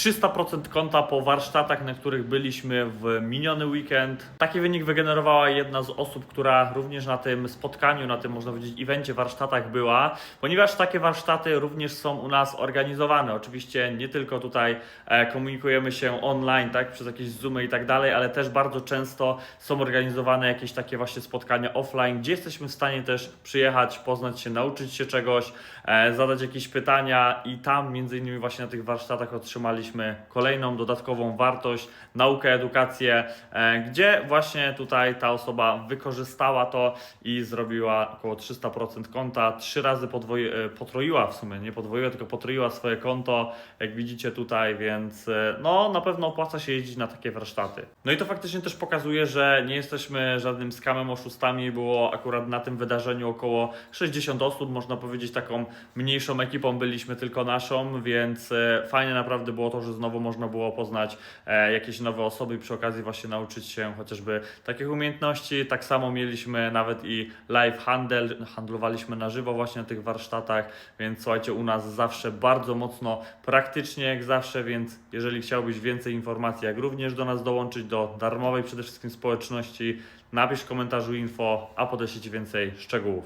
300% konta po warsztatach, na których byliśmy w miniony weekend. Taki wynik wygenerowała jedna z osób, która również na tym spotkaniu, na tym można powiedzieć evencie, warsztatach była, ponieważ takie warsztaty również są u nas organizowane. Oczywiście nie tylko tutaj e, komunikujemy się online, tak, przez jakieś Zoomy i tak dalej, ale też bardzo często są organizowane jakieś takie właśnie spotkania offline, gdzie jesteśmy w stanie też przyjechać, poznać się, nauczyć się czegoś, e, zadać jakieś pytania i tam między innymi właśnie na tych warsztatach otrzymaliśmy kolejną dodatkową wartość, naukę, edukację, e, gdzie właśnie tutaj ta osoba wykorzystała to i zrobiła około 300% konta, trzy razy podwoi, e, potroiła w sumie, nie podwoiła, tylko potroiła swoje konto, jak widzicie tutaj, więc e, no na pewno opłaca się jeździć na takie warsztaty. No i to faktycznie też pokazuje, że nie jesteśmy żadnym skamem, oszustami, było akurat na tym wydarzeniu około 60 osób, można powiedzieć taką mniejszą ekipą byliśmy tylko naszą, więc e, fajne naprawdę było to, że znowu można było poznać e, jakieś nowe osoby i przy okazji właśnie nauczyć się chociażby takich umiejętności. Tak samo mieliśmy nawet i live handel, handlowaliśmy na żywo właśnie na tych warsztatach, więc słuchajcie, u nas zawsze bardzo mocno praktycznie jak zawsze, więc jeżeli chciałbyś więcej informacji, jak również do nas dołączyć do darmowej przede wszystkim społeczności, napisz w komentarzu info, a podeślę Ci więcej szczegółów.